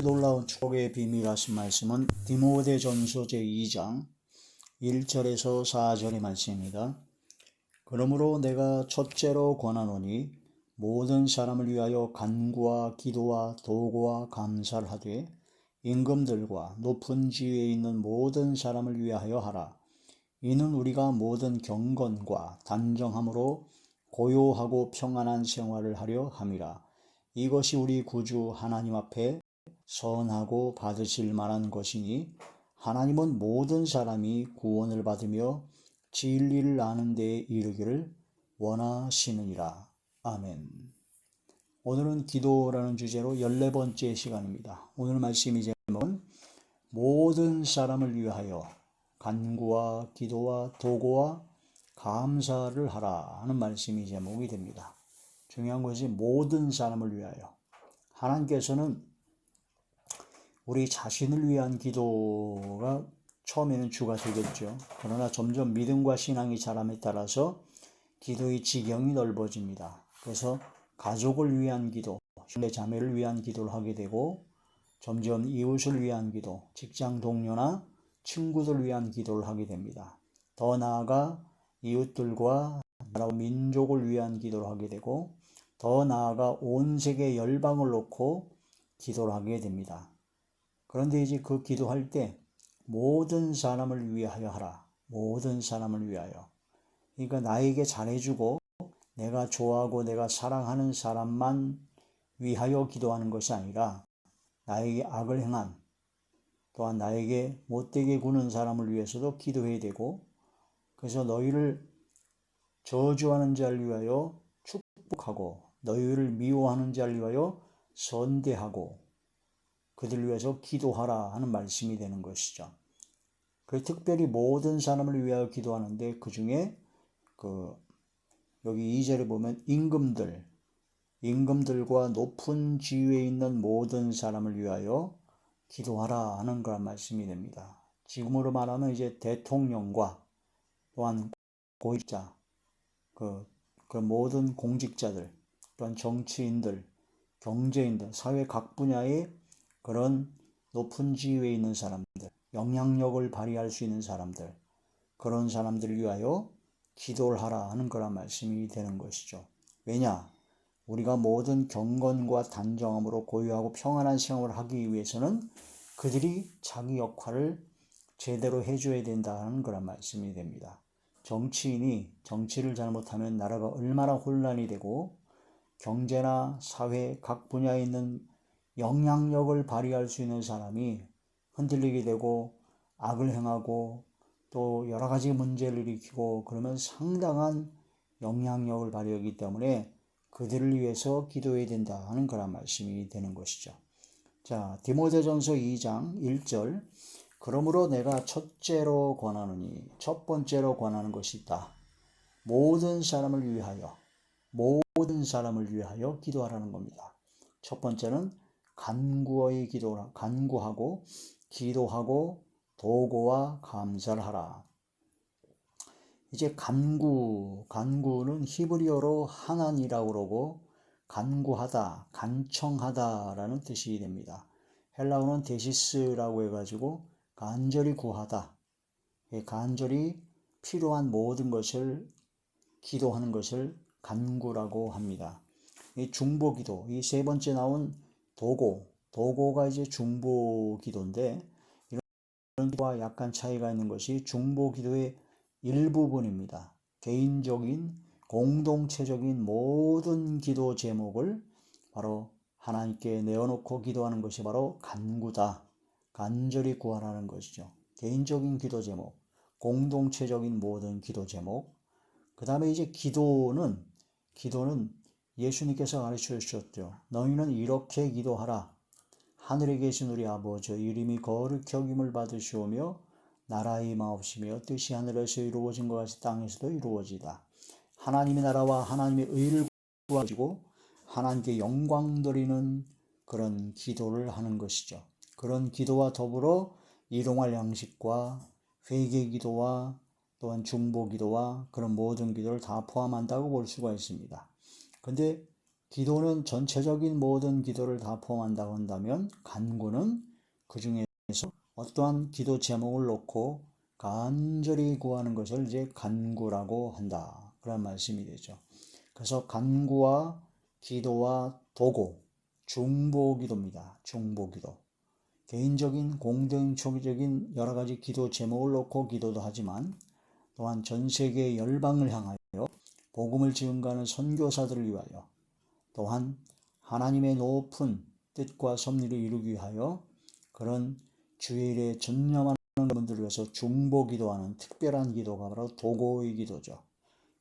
놀라운 축복의 비밀 하신 말씀은 디모데 전서 제2장 1절에서 4절의 말씀입니다. 그러므로 내가 첫째로 권하노니 모든 사람을 위하여 간구와 기도와 도구와 감사를 하되 임금들과 높은 지위에 있는 모든 사람을 위하여 하라. 이는 우리가 모든 경건과 단정함으로 고요하고 평안한 생활을 하려 함이라. 이것이 우리 구주 하나님 앞에 선하고 받으실 만한 것이니 하나님은 모든 사람이 구원을 받으며 진리를 아는 데에 이르기를 원하시느니라. 아멘. 오늘은 기도라는 주제로 14번째 시간입니다. 오늘 말씀이 제목은 모든 사람을 위하여 간구와 기도와 도구와 감사를 하라 하는 말씀이 제목이 됩니다. 중요한 것이 모든 사람을 위하여 하나님께서는 우리 자신을 위한 기도가 처음에는 주가 되겠죠. 그러나 점점 믿음과 신앙이 자람에 따라서 기도의 지경이 넓어집니다. 그래서 가족을 위한 기도,兄내 자매를 위한 기도를 하게 되고 점점 이웃을 위한 기도, 직장 동료나 친구들 위한 기도를 하게 됩니다. 더 나아가 이웃들과 나라 민족을 위한 기도를 하게 되고 더 나아가 온 세계 열방을 놓고 기도를 하게 됩니다. 그런데 이제 그 기도할 때 모든 사람을 위하여 하라. 모든 사람을 위하여. 그러니까 나에게 잘해주고 내가 좋아하고 내가 사랑하는 사람만 위하여 기도하는 것이 아니라 나에게 악을 행한 또한 나에게 못되게 구는 사람을 위해서도 기도해야 되고 그래서 너희를 저주하는 자를 위하여 축복하고 너희를 미워하는 자를 위하여 선대하고 그들을 위해서 기도하라 하는 말씀이 되는 것이죠. 그 특별히 모든 사람을 위하여 기도하는데 그 중에 그 여기 2절에 보면 임금들 임금들과 높은 지위에 있는 모든 사람을 위하여 기도하라 하는 그런 말씀이 됩니다. 지금으로 말하면 이제 대통령과 또한 고위자 그, 그 모든 공직자들 또한 정치인들 경제인들 사회 각 분야의 그런 높은 지위에 있는 사람들, 영향력을 발휘할 수 있는 사람들, 그런 사람들을 위하여 기도를 하라 하는 그런 말씀이 되는 것이죠. 왜냐? 우리가 모든 경건과 단정함으로 고유하고 평안한 생활을 하기 위해서는 그들이 자기 역할을 제대로 해줘야 된다는 그런 말씀이 됩니다. 정치인이 정치를 잘못하면 나라가 얼마나 혼란이 되고 경제나 사회 각 분야에 있는 영향력을 발휘할 수 있는 사람이 흔들리게 되고 악을 행하고 또 여러 가지 문제를 일으키고 그러면 상당한 영향력을 발휘하기 때문에 그들을 위해서 기도해야 된다 하는 그런 말씀이 되는 것이죠. 자, 디모데전서 2장 1절 그러므로 내가 첫째로 권하노니 첫 번째로 권하는 것이 있다. 모든 사람을 위하여 모든 사람을 위하여 기도하라는 겁니다. 첫 번째는 간구의 기도라 간구하고 기도하고 도고와 감사를 하라. 이제 간구 간구는 히브리어로 하나니라고 그러고 간구하다 간청하다라는 뜻이 됩니다. 헬라어는 데시스라고 해가지고 간절히 구하다 간절히 필요한 모든 것을 기도하는 것을 간구라고 합니다. 이 중보기도 이 세 번째 나온 도고, 도고가 이제 중보 기도인데 이런 기도와 약간 차이가 있는 것이 중보 기도의 일부분입니다. 개인적인 공동체적인 모든 기도 제목을 바로 하나님께 내어놓고 기도하는 것이 바로 간구다. 간절히 구하라는 것이죠. 개인적인 기도 제목, 공동체적인 모든 기도 제목. 그 다음에 이제 기도는, 기도는 예수님께서 가르쳐 주셨죠. 너희는 이렇게 기도하라. 하늘에 계신 우리 아버지 이름이 거룩히 여김을 받으시오며 나라의 마옵시며 뜻이 하늘에서 이루어진 것 같이 땅에서도 이루어지다. 하나님의 나라와 하나님의 의를 구하시고 하나님께 영광 드리는 그런 기도를 하는 것이죠. 그런 기도와 더불어 일용할 양식과 회개 기도와 또한 중보 기도와 그런 모든 기도를 다 포함한다고 볼 수가 있습니다. 근데 기도는 전체적인 모든 기도를 다 포함한다고 한다면 간구는 그 중에서 어떠한 기도 제목을 놓고 간절히 구하는 것을 이제 간구라고 한다. 그런 말씀이 되죠. 그래서 간구와 기도와 도고, 중보 기도입니다. 중보 기도. 개인적인 공동체적인 여러 가지 기도 제목을 놓고 기도도 하지만 또한 전 세계 열방을 향하여 복음을 증가하는 선교사들을 위하여 또한 하나님의 높은 뜻과 섭리를 이루기 위하여 그런 주의 일에 전념하는 분들을 위해서 중보 기도하는 특별한 기도가 바로 도고의 기도죠.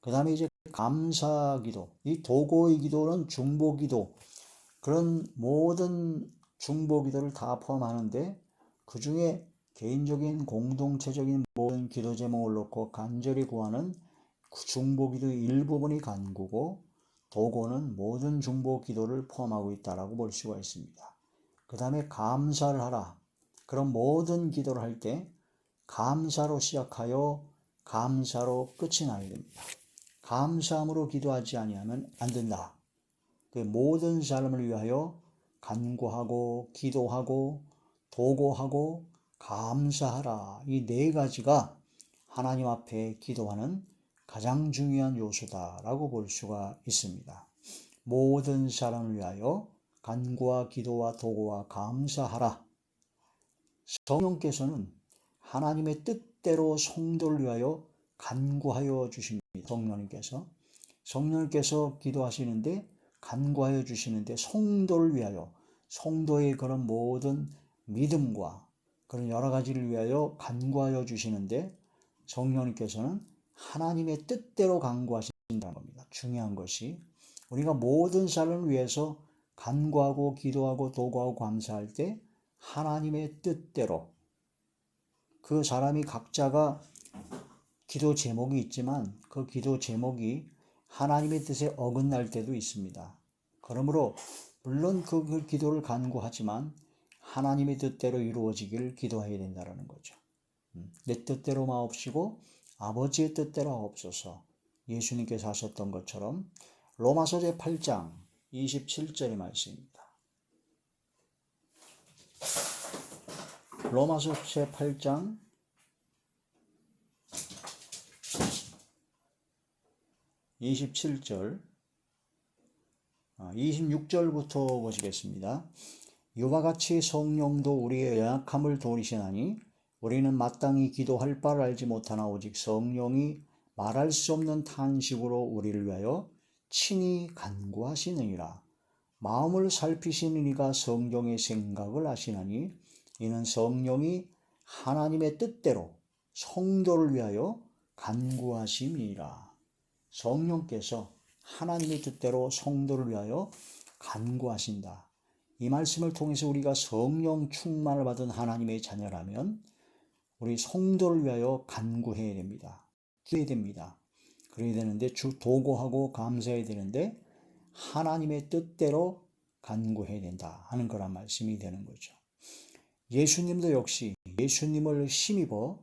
그 다음에 이제 감사 기도. 이 도고의 기도는 중보 기도. 그런 모든 중보 기도를 다 포함하는데 그 중에 개인적인 공동체적인 모든 기도 제목을 놓고 간절히 구하는 중보기도의 일부분이 간구고 도고는 모든 중보기도를 포함하고 있다라고 볼 수가 있습니다. 그 다음에 감사를 하라. 그런 모든 기도를 할 때 감사로 시작하여 감사로 끝이 나야 됩니다. 감사함으로 기도하지 아니하면 안 된다. 그 모든 사람을 위하여 간구하고 기도하고 도고하고 감사하라. 이 네 가지가 하나님 앞에 기도하는 가장 중요한 요소다라고 볼 수가 있습니다. 모든 사람을 위하여 간구와 기도와 도고와 감사하라. 성령께서는 하나님의 뜻대로 성도를 위하여 간구하여 주십니다. 성령님께서 성령님께서 기도하시는데 간구하여 주시는데 성도를 위하여 성도의 그런 모든 믿음과 그런 여러 가지를 위하여 간구하여 주시는데 성령님께서는 하나님의 뜻대로 간구하신다는 겁니다. 중요한 것이 우리가 모든 사람을 위해서 간구하고 기도하고 도구하고 감사할 때 하나님의 뜻대로 그 사람이 각자가 기도 제목이 있지만 그 기도 제목이 하나님의 뜻에 어긋날 때도 있습니다. 그러므로 물론 그 기도를 간구하지만 하나님의 뜻대로 이루어지기를 기도해야 된다는 거죠. 음, 내 뜻대로 마옵시고 아버지의 뜻대로 하옵소서 예수님께서 하셨던 것처럼 로마서 제 8장 27절의 말씀입니다. 로마서 제 8장 27절 26절부터 아, 보시겠습니다. 이와 같이 성령도 우리의 연약함을 도우시나니 우리는 마땅히 기도할 바를 알지 못하나 오직 성령이 말할 수 없는 탄식으로 우리를 위하여 친히 간구하시느니라. 마음을 살피시는 이가 성경의 생각을 아시나니 이는 성령이 하나님의 뜻대로 성도를 위하여 간구하심이라. 성령께서 하나님의 뜻대로 성도를 위하여 간구하신다. 이 말씀을 통해서 우리가 성령 충만을 받은 하나님의 자녀라면 우리 성도를 위하여 간구해야 됩니다. 기도해야 됩니다. 그래야 되는데 주 도고하고 감사해야 되는데 하나님의 뜻대로 간구해야 된다 하는 거란 말씀이 되는 거죠. 예수님도 역시 예수님을 힘입어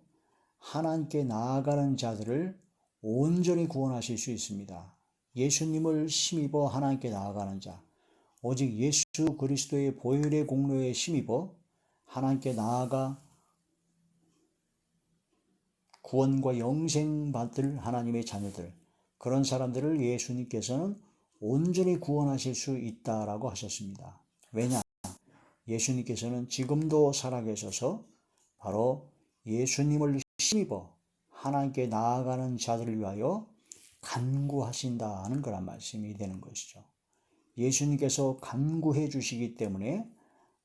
하나님께 나아가는 자들을 온전히 구원하실 수 있습니다. 예수님을 힘입어 하나님께 나아가는 자, 오직 예수 그리스도의 보혈의 공로에 힘입어 하나님께 나아가 구원과 영생 받을 하나님의 자녀들, 그런 사람들을 예수님께서는 온전히 구원하실 수 있다라고 하셨습니다. 왜냐? 예수님께서는 지금도 살아계셔서 바로 예수님을 힘입어 하나님께 나아가는 자들을 위하여 간구하신다는 그런 말씀이 되는 것이죠. 예수님께서 간구해 주시기 때문에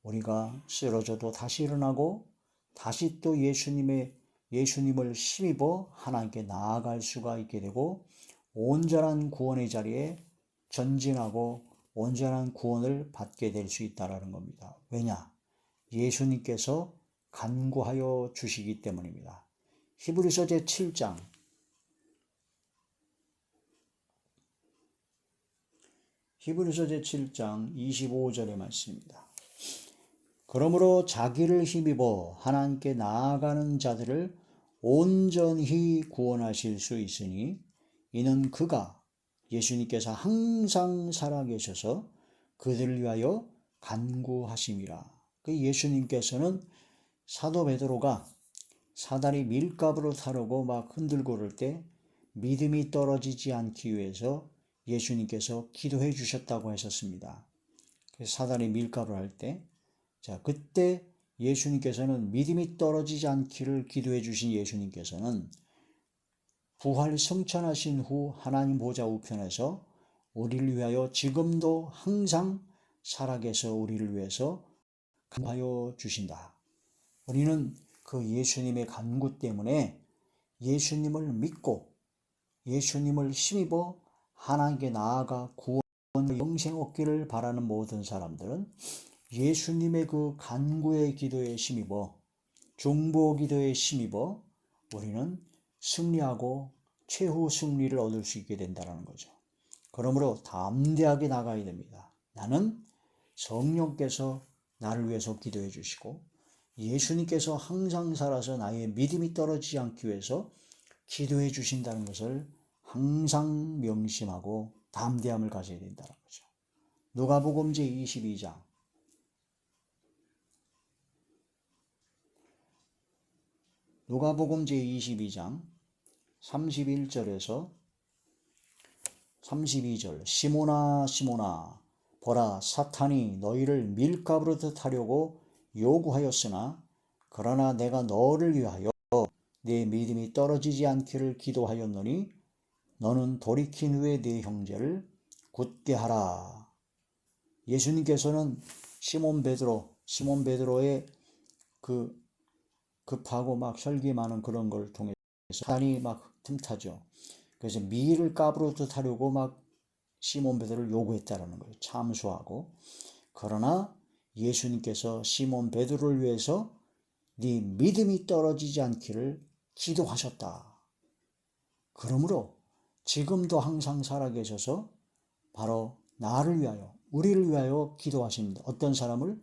우리가 쓰러져도 다시 일어나고 다시 또 예수님의 예수님을 힘입어 하나님께 나아갈 수가 있게 되고 온전한 구원의 자리에 전진하고 온전한 구원을 받게 될 수 있다라는 겁니다. 왜냐? 예수님께서 간구하여 주시기 때문입니다. 히브리서 제 7장 히브리서 제 7장 25절의 말씀입니다. 그러므로 자기를 힘입어 하나님께 나아가는 자들을 온전히 구원하실 수 있으니 이는 그가 예수님께서 항상 살아계셔서 그들을 위하여 간구하심이라. 그 예수님께서는 사도 베드로가 사다리 밀가부로 타려고 막 흔들고 그럴 때 믿음이 떨어지지 않기 위해서 예수님께서 기도해 주셨다고 하셨습니다. 그 사다리 밀가부를 할 때, 자, 그때 예수님께서는 믿음이 떨어지지 않기를 기도해 주신 예수님께서는 부활 성천하신 후 하나님 보좌 우편에서 우리를 위하여 지금도 항상 살아계서 우리를 위해서 간구하여 주신다. 우리는 그 예수님의 간구 때문에 예수님을 믿고 예수님을 힘입어 하나님께 나아가 구원 영생 얻기를 바라는 모든 사람들은 예수님의 그 간구의 기도에 힘입어 중보 기도에 힘입어 우리는 승리하고 최후 승리를 얻을 수 있게 된다는 거죠. 그러므로 담대하게 나가야 됩니다. 나는 성령께서 나를 위해서 기도해 주시고 예수님께서 항상 살아서 나의 믿음이 떨어지지 않기 위해서 기도해 주신다는 것을 항상 명심하고 담대함을 가져야 된다는 거죠. 누가복음 제 22장 누가복음 제 22장 31절에서 32절 시모나 시모나 보라 사탄이 너희를 밀가부로 타려고 요구하였으나 그러나 내가 너를 위하여 내 믿음이 떨어지지 않기를 기도하였노니 너는 돌이킨 후에 네 형제를 굳게 하라. 예수님께서는 시몬 베드로, 시몬 베드로의 그 급하고 막 혈기 많은 그런 걸 통해서 사탄이 막 틈타죠. 그래서 미를 까부러도 타려고 막 시몬 베드로를 요구했다라는 거예요. 참수하고. 그러나 예수님께서 시몬 베드로를 위해서 네 믿음이 떨어지지 않기를 기도하셨다. 그러므로 지금도 항상 살아계셔서 바로 나를 위하여, 우리를 위하여 기도하십니다. 어떤 사람을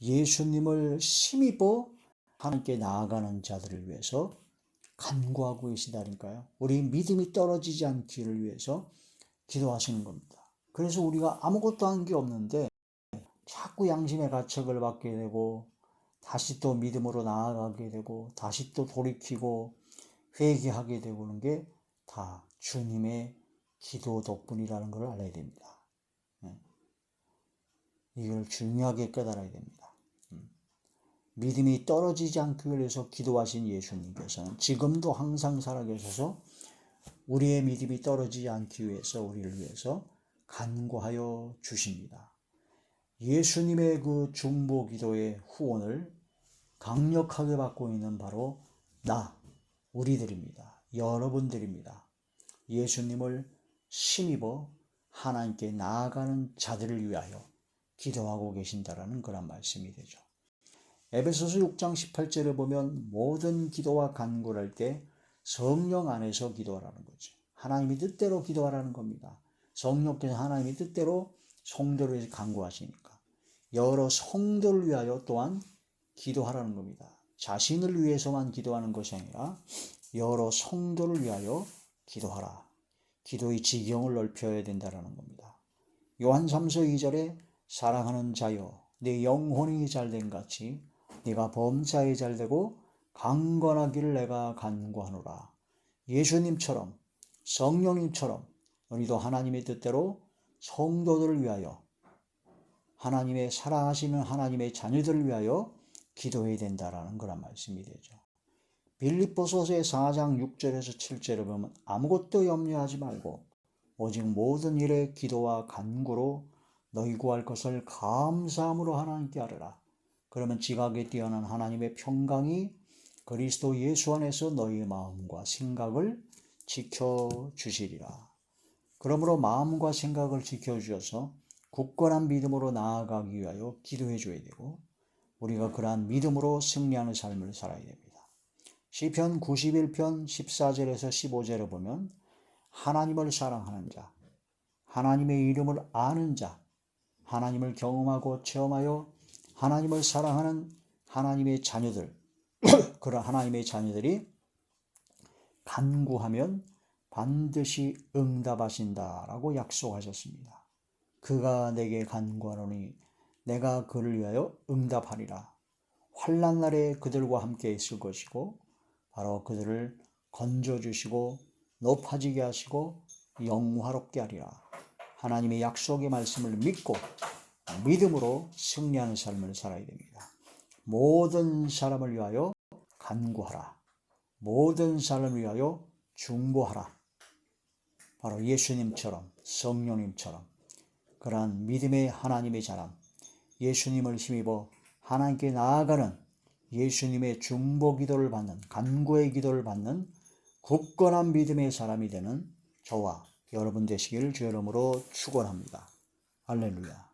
예수님을 힘입어 하나님께 나아가는 자들을 위해서 간구하고 계시다니까요. 우리 믿음이 떨어지지 않기를 위해서 기도하시는 겁니다. 그래서 우리가 아무것도 한 게 없는데 자꾸 양심의 가책을 받게 되고 다시 또 믿음으로 나아가게 되고 다시 또 돌이키고 회개하게 되고 그런 게다 주님의 기도 덕분이라는 걸 알아야 됩니다. 예. 이걸 중요하게 깨달아야 됩니다. 음. 믿음이 떨어지지 않기 위해서 기도하신 예수님께서는 지금도 항상 살아계셔서 우리의 믿음이 떨어지지 않기 위해서 우리를 위해서 간구하여 주십니다. 예수님의 그 중보 기도의 후원을 강력하게 받고 있는 바로 나, 우리들입니다. 여러분들입니다. 예수님을 힘입어 하나님께 나아가는 자들을 위하여 기도하고 계신다라는 그런 말씀이 되죠. 에베소서 6장 18절에 보면 모든 기도와 간구를 할때 성령 안에서 기도하라는 거죠. 하나님이 뜻대로 기도하라는 겁니다. 성령께서 하나님의 뜻대로 성도를 간구하시니까 여러 성도를 위하여 또한 기도하라는 겁니다. 자신을 위해서만 기도하는 것이 아니라 여러 성도를 위하여 기도하라. 기도의 지경을 넓혀야 된다는 겁니다. 요한 3서 2절에 사랑하는 자여 내 영혼이 잘된 같이 네가 범사에 잘되고 강건하기를 내가 간구하노라. 예수님처럼 성령님처럼 우리도 하나님의 뜻대로 성도들을 위하여 하나님의 사랑하시는 하나님의 자녀들을 위하여 기도해야 된다라는 그런 말씀이 되죠. 빌립보서의 4장 6절에서 7절을 보면 아무것도 염려하지 말고 오직 모든 일에 기도와 간구로 너희 구할 것을 감사함으로 하나님께 하르라. 그러면 지각에 뛰어난 하나님의 평강이 그리스도 예수 안에서 너희의 마음과 생각을 지켜 주시리라. 그러므로 마음과 생각을 지켜 주셔서 굳건한 믿음으로 나아가기 위하여 기도해 줘야 되고 우리가 그러한 믿음으로 승리하는 삶을 살아야 됩니다. 시편 91편 14절에서 15절에 보면 하나님을 사랑하는 자, 하나님의 이름을 아는 자, 하나님을 경험하고 체험하여 하나님을 사랑하는 하나님의 자녀들, 그런 하나님의 자녀들이 간구하면 반드시 응답하신다라고 약속하셨습니다. 그가 내게 간구하노니 내가 그를 위하여 응답하리라. 환난 날에 그들과 함께 있을 것이고 바로 그들을 건져 주시고 높아지게 하시고 영화롭게 하리라. 하나님의 약속의 말씀을 믿고 믿음으로 승리하는 삶을 살아야 됩니다. 모든 사람을 위하여 간구하라. 모든 사람을 위하여 중보하라. 바로 예수님처럼 성령님처럼 그러한 믿음의 하나님의 자람, 예수님을 힘입어 하나님께 나아가는 예수님의 중보 기도를 받는 간구의 기도를 받는 굳건한 믿음의 사람이 되는 저와 여러분 되시기를 주 이름으로 축원합니다. 할렐루야.